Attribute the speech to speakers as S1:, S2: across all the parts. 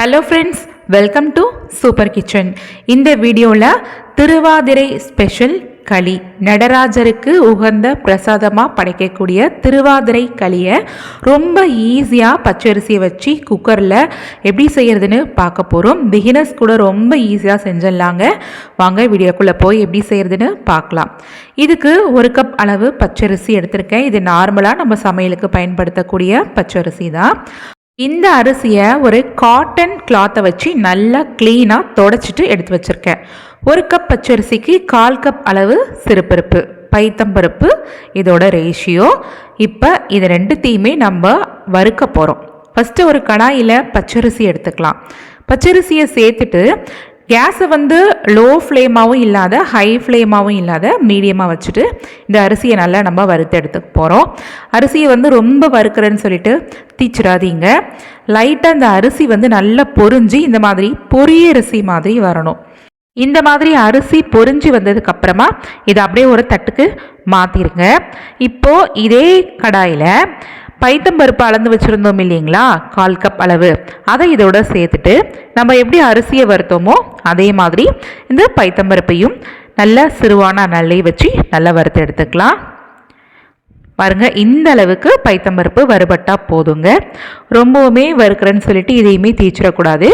S1: Hello friends welcome to super kitchen இந்த வீடியோவில் Thiruvathirai special களி நடராஜருக்கு உகந்த பிரசாதமாக படைக்கக்கூடிய திருவாதிரை களியை ரொம்ப ஈஸியாக பச்சரிசியை வச்சு குக்கரில் எப்படி செய்கிறதுன்னு பார்க்க போகிறோம் பிகினர்ஸ் கூட ரொம்ப ஈஸியாக செஞ்சிடலாங்க. வாங்க வீடியோக்குள்ளே போய் எப்படி செய்கிறதுன்னு பார்க்கலாம். இதுக்கு ஒரு கப் அளவு பச்சரிசி எடுத்திருக்கேன். இது நார்மலாக நம்ம சமையலுக்கு பயன்படுத்தக்கூடிய பச்சரிசி தான். இந்த அரிசியை ஒரு காட்டன் கிளாத்தை வச்சு நல்லா க்ளீனாக தொடச்சிட்டு எடுத்து வச்சுருக்கேன். ஒரு கப் பச்சரிசிக்கு கால் கப் அளவு சிறுபருப்பு பைத்தம்பருப்பு இதோட ரேஷியோ இப்போ இது ரெண்டுத்தையுமே நம்ம வறுக்க போகிறோம் ஃபஸ்ட்டு ஒரு கடாயில் பச்சரிசி எடுத்துக்கலாம். பச்சரிசியை சேர்த்துட்டு கேஸை வந்து லோ ஃப்ளேமாகவும் இல்லாத ஹை ஃப்ளேமாகவும் இல்லாத மீடியமாக வச்சுட்டு இந்த அரிசியை நல்லா நம்ம வறுத்து எடுத்துக்க போகிறோம் அரிசியை வந்து ரொம்ப வறுக்கிறேன்னு சொல்லிட்டு தீச்சிடாதீங்க. லைட்டாக இந்த அரிசி வந்து நல்லா பொறிஞ்சு இந்த மாதிரி பொரிய அரிசி மாதிரி வரணும். இந்த மாதிரி அரிசி பொறிஞ்சு வந்ததுக்கு அப்புறமா இதை அப்படியே ஒரு தட்டுக்கு மாற்றிருங்க இப்போது இதே கடாயில் பைத்தம்பருப்பு அளந்து வச்சுருந்தோம் இல்லைங்களா? கால் கப் அளவு. அதை இதோட சேர்த்துட்டு நம்ம எப்படி அரிசியை வறுத்தோமோ அதே மாதிரி இந்த பைத்தம்பருப்பையும் நல்லா சிறுவான நல்லை வச்சு நல்லா வறுத்து எடுத்துக்கலாம். பாருங்க இந்த அளவுக்கு பைத்தம்பருப்பு வறுபட்டால் போதுங்க. ரொம்பவுமே வறுக்கிறேன்னு சொல்லிட்டு இதையுமே தீச்சிடக்கூடாது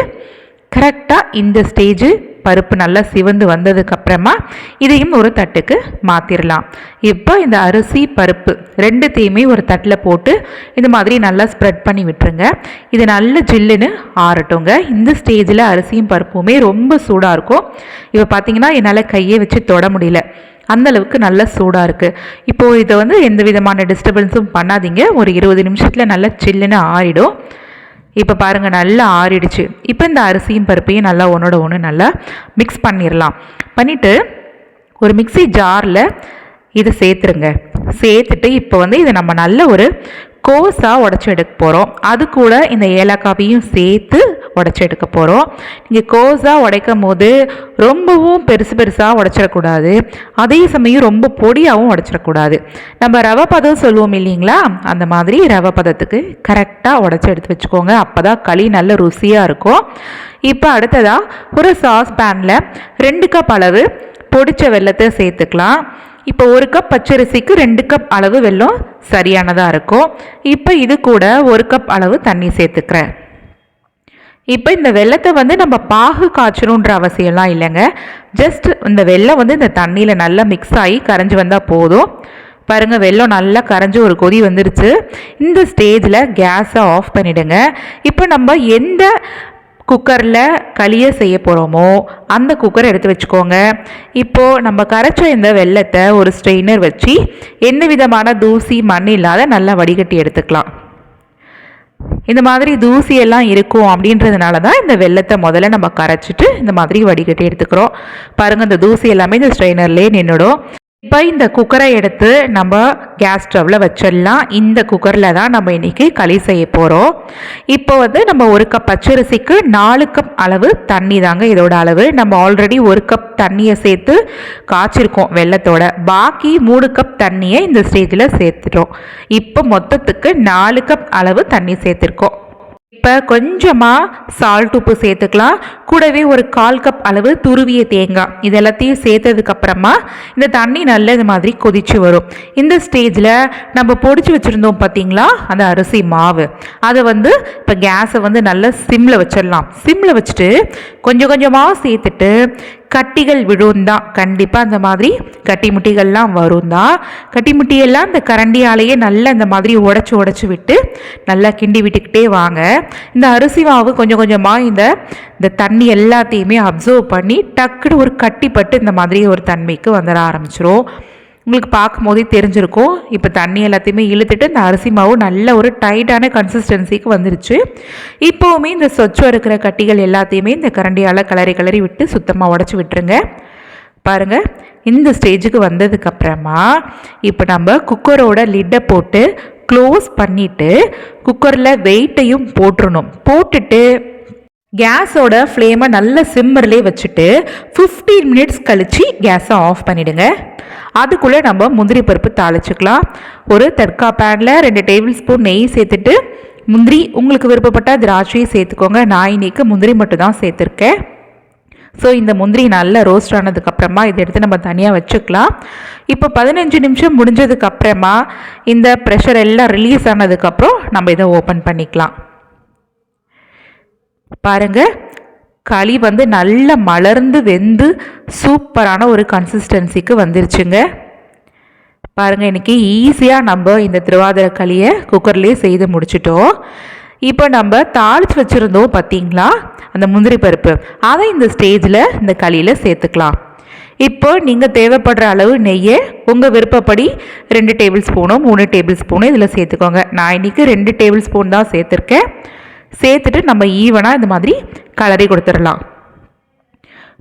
S1: கரெக்டாக இந்த ஸ்டேஜு பருப்பு நல்லா சிவந்து வந்ததுக்கப்புறமா இதையும் ஒரு தட்டுக்கு மாற்றிடலாம் இப்போ இந்த அரிசி பருப்பு ரெண்டுத்தையுமே ஒரு தட்டில் போட்டு இந்த மாதிரி நல்லா ஸ்ப்ரெட் பண்ணி விட்டுருங்க. இது நல்ல ஜில்லுன்னு ஆறட்டுங்க. இந்த ஸ்டேஜில் அரிசியும் பருப்புமே ரொம்ப சூடாக இருக்கும். இப்போ பார்த்தீங்கன்னா என்னால் கையை வச்சு தொட முடியல. அந்த அளவுக்கு நல்ல சூடாக இருக்குது இப்போது இதை வந்து எந்த விதமான டிஸ்டர்பன்ஸும் பண்ணாதீங்க. ஒரு இருபது நிமிஷத்தில் நல்லா சில்லுன்னு ஆறிடும். இப்போ பாருங்கள் நல்லா ஆறிடுச்சு. இப்போ இந்த அரிசியும் பருப்பையும் நல்லா ஒன்றோட ஒன்று நல்லா மிக்ஸ் பண்ணிடலாம் பண்ணிவிட்டு ஒரு மிக்சி ஜாரில் இதை சேர்த்துருங்க. சேர்த்துட்டு இப்போ வந்து இதை நம்ம நல்ல ஒரு கோஸாக உடச்சி எடுக்க போகிறோம் அது கூட இந்த ஏலக்காவையும் சேர்த்து உடச்சி எடுக்க போகிறோம் நீங்கள் கோஸாக உடைக்கும் போது ரொம்பவும் பெருசு பெருசாக உடச்சிடக்கூடாது. அதே சமயம் ரொம்ப பொடியாகவும் உடச்சிடக்கூடாது. நம்ம ரவை பதம் சொல்லுவோம் இல்லைங்களா? அந்த மாதிரி ரவை பதத்துக்கு கரெக்டாக உடச்சி எடுத்து வச்சுக்கோங்க. அப்போ தான் களி நல்ல ருசியாக இருக்கும். இப்போ அடுத்ததாக ஒரு சாஸ் பேனில் ரெண்டு கப் அளவு பொடிச்ச வெள்ளத்தை சேர்த்துக்கலாம். இப்போ ஒரு கப் பச்சரிசிக்கு ரெண்டு கப் அளவு வெல்லம் சரியானதாக இருக்கும். இப்போ இது கூட ஒரு கப் அளவு தண்ணி சேர்த்துக்கிறேன். இப்போ இந்த வெள்ளத்தை வந்து நம்ம பாகு காய்ச்சணுன்ற அவசியம்லாம் இல்லைங்க. ஜஸ்ட் இந்த வெள்ளம் வந்து இந்த தண்ணியில் நல்லா மிக்ஸ் ஆகி கரைஞ்சி வந்தால் போதும். பாருங்கள் வெள்ளம் நல்லா கரைஞ்சி ஒரு கொதி வந்துருச்சு. இந்த ஸ்டேஜில் கேஸை ஆஃப் பண்ணிவிடுங்க இப்போ நம்ம எந்த குக்கரில் களியை செய்ய போகிறோமோ அந்த குக்கரை எடுத்து வச்சுக்கோங்க. இப்போது நம்ம கரைச்ச இந்த வெள்ளத்தை ஒரு ஸ்ட்ரெயினர் வச்சு எந்த விதமான தூசி மண் இல்லாத நல்லா வடிகட்டி எடுத்துக்கலாம். இந்த மாதிரி தூசியெல்லாம் இருக்கும் அப்படின்றதுனால தான் இந்த வெள்ளத்தை முதல்ல நம்ம கரைச்சிட்டு இந்த மாதிரி வடிகட்டி எடுத்துக்கிறோம். பாருங்கள் இந்த தூசி எல்லாமே இந்த ஸ்ட்ரெயினர்லேயே நின்றுடும் இப்போ இந்த குக்கரை எடுத்து நம்ம கேஸ் ஸ்டவ்வில் வச்சிடலாம். இந்த குக்கரில் தான் நம்ம இன்றைக்கி களி செய்ய போகிறோம் இப்போ வந்து நம்ம ஒரு கப் பச்சரிசிக்கு நாலு கப் அளவு தண்ணி தாங்க இதோட அளவு. நம்ம ஆல்ரெடி ஒரு கப் தண்ணியை சேர்த்து காய்ச்சிருக்கோம் வெள்ளத்தோட. பாக்கி மூணு கப் தண்ணியை இந்த ஸ்டேஜில் சேர்த்துட்டோம். இப்போ மொத்தத்துக்கு நாலு கப் அளவு தண்ணி சேர்த்துருக்கோம். இப்போ கொஞ்சமாக சால்ட் உப்பு சேர்த்துக்கலாம். கூடவே ஒரு கால் கப் அளவு துருவிய தேங்காய். இது எல்லாத்தையும் சேர்த்ததுக்கப்புறமா இந்த தண்ணி நல்ல இது மாதிரி கொதிச்சு வரும். இந்த ஸ்டேஜில் நம்ம பொடிச்சு வச்சுருந்தோம் பார்த்தீங்களா அந்த அரிசி மாவு. அதை வந்து இப்போ கேஸை வந்து நல்லா சிம்மில் வச்சிடலாம். சிம்மில் வச்சுட்டு கொஞ்சம் கொஞ்சமாக சேர்த்துட்டு கட்டிகள் விழும் தான் கண்டிப்பாக அந்த மாதிரி கட்டி முட்டிகள்லாம் வரும் தான் கட்டி முட்டியெல்லாம் இந்த கரண்டியாலேயே நல்லா இந்த மாதிரி உடச்சி உடச்சி விட்டு நல்லா கிண்டி விட்டுக்கிட்டே வாங்க. இந்த அரிசி மாவு கொஞ்சம் கொஞ்சமாக இந்த இந்த தண்ணி எல்லாத்தையுமே அப்சர்வ் பண்ணி டக்குன்னு ஒரு கட்டிப்பட்டு இந்த மாதிரி ஒரு தன்மைக்கு வந்துட ஆரம்பிச்சிரும். உங்களுக்கு பார்க்கும் போதே தெரிஞ்சிருக்கும். இப்போ தண்ணி எல்லாத்தையுமே இழுத்துட்டு இந்த அரிசி மாவு நல்ல ஒரு டைட்டான கன்சிஸ்டன்சிக்கு வந்துருச்சு. இப்போவுமே இந்த சொச்சம் இருக்கிற கட்டிகள் எல்லாத்தையுமே இந்த கரண்டியால் கலரி கலரி விட்டு சுத்தமாக உடச்சி விட்டுருங்க. பாருங்கள் இந்த ஸ்டேஜுக்கு வந்ததுக்கப்புறமா இப்போ நம்ம குக்கரோட லிட்டை போட்டு க்ளோஸ் பண்ணிவிட்டு குக்கரில் வெயிட்டையும் போட்டுடணும் போட்டுட்டு கேஸோட ஃப்ளேமை நல்ல சிம்மர்லேயே வச்சுட்டு ஃபிஃப்டீன் மினிட்ஸ் கழித்து கேஸை ஆஃப் பண்ணிவிடுங்க அதுக்குள்ளே நம்ம முந்திரி பருப்பு தாளிச்சுக்கலாம். ஒரு தற்கா பேனில் ரெண்டு டேபிள் ஸ்பூன் நெய் சேர்த்துட்டு முந்திரி உங்களுக்கு விருப்பப்பட்ட திராட்சையை சேர்த்துக்கோங்க. நான் இன்னைக்கு முந்திரி மட்டும் தான் சேர்த்துருக்கேன். ஸோ இந்த முந்திரி நல்லா ரோஸ்ட் ஆனதுக்கப்புறமா இதை எடுத்து நம்ம தனியாக வச்சுக்கலாம். இப்போ பதினஞ்சு நிமிஷம் முடிஞ்சதுக்கப்புறமா இந்த ப்ரெஷர் எல்லாம் ரிலீஸ் ஆனதுக்கப்புறம் நம்ம இதை ஓப்பன் பண்ணிக்கலாம். பாருங்கள் களி வந்து நல்லா மலர்ந்து வெந்து சூப்பரான ஒரு கன்சிஸ்டன்சிக்கு வந்துருச்சுங்க. பாருங்கள் இன்றைக்கி ஈஸியாக நம்ம இந்த திருவாதிரை களியை குக்கர்லேயே செய்து முடிச்சிட்டோம். இப்போ நம்ம தாளித்து வச்சுருந்தோம் பார்த்தீங்களா அந்த முந்திரி பருப்பு. அதை இந்த ஸ்டேஜில் இந்த களியில் சேர்த்துக்கலாம். இப்போ நீங்கள் தேவைப்படுற அளவு நெய்யை உங்கள் விருப்பப்படி ரெண்டு டேபிள் ஸ்பூனோ மூணு டேபிள் ஸ்பூனோ இதில் சேர்த்துக்கோங்க. நான் இன்றைக்கி ரெண்டு டேபிள் ஸ்பூன் தான் சேர்த்துருக்கேன். சேர்த்துட்டு நம்ம ஈவனாக இந்த மாதிரி கலரி கொடுத்துடலாம்.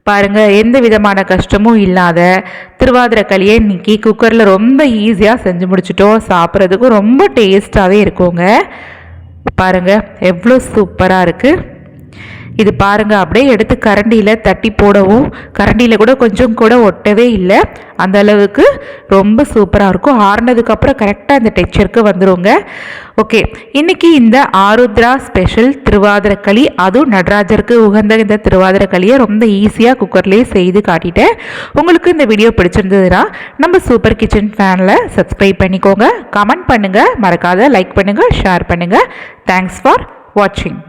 S1: பாருங்கள் எந்த விதமான கஷ்டமும் இல்லாத திருவாதிரை களியை இன்றைக்கி குக்கரில் ரொம்ப ஈஸியாக செஞ்சு முடிச்சிட்டோம். சாப்பிட்றதுக்கும் ரொம்ப டேஸ்ட்டாகவே இருக்குங்க. பாருங்கள் எவ்வளோ சூப்பராக இருக்குது இது பாருங்கள் அப்படியே எடுத்து கரண்டியில் தட்டி போடவும் கரண்டியில் கூட கொஞ்சம் கூட ஒட்டவே இல்லை. அந்த அளவுக்கு ரொம்ப சூப்பராக இருக்கும். ஆறுனதுக்கப்புறம் கரெக்டாக அந்த டெக்ஸ்சருக்கு வந்துடுங்க ஓகே இன்றைக்கி இந்த ஆருத்ரா ஸ்பெஷல் திருவாதிரக்களி அதுவும் நடராஜருக்கு உகந்த இந்த திருவாதிரக்களியை ரொம்ப ஈஸியாக குக்கர்லேயே செய்து காட்டிட்டேன். உங்களுக்கு இந்த வீடியோ பிடிச்சிருந்ததுன்னா நம்ம சூப்பர் கிச்சன் ஃபேனில் சப்ஸ்கிரைப் பண்ணிக்கோங்க. கமெண்ட் பண்ணுங்கள் மறக்காத லைக் பண்ணுங்கள் ஷேர் பண்ணுங்கள் தேங்க்ஸ் ஃபார் வாட்சிங்